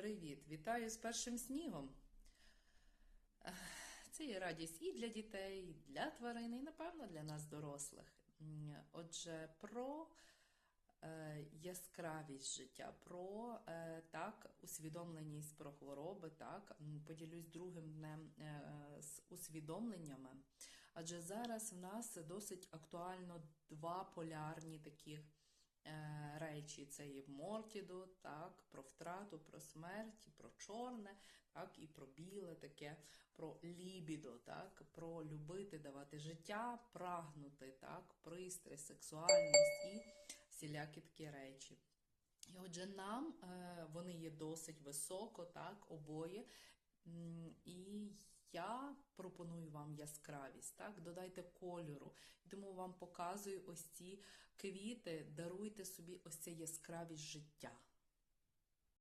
Привіт! Вітаю з першим снігом. Це є радість і для дітей, і для тварин, і, напевно, для нас, дорослих. Отже, про е, яскравість життя, про е, так, усвідомленість про хвороби, так, поділюсь другим днем е, з усвідомленнями. Адже зараз в нас досить актуально два полярні таких речі. Це і Мортіду, так, про втрату, про смерть, про чорне, так, і про біле таке, про лібідо, так, про любити, давати життя, прагнути, так, пристрасть, сексуальність і всілякі такі речі. І отже, нам е, вони є досить високо, так, обоє. І я пропоную вам яскравість, так, додайте кольору. Тому вам показую ось ці квіти, даруйте собі ось це яскравість життя.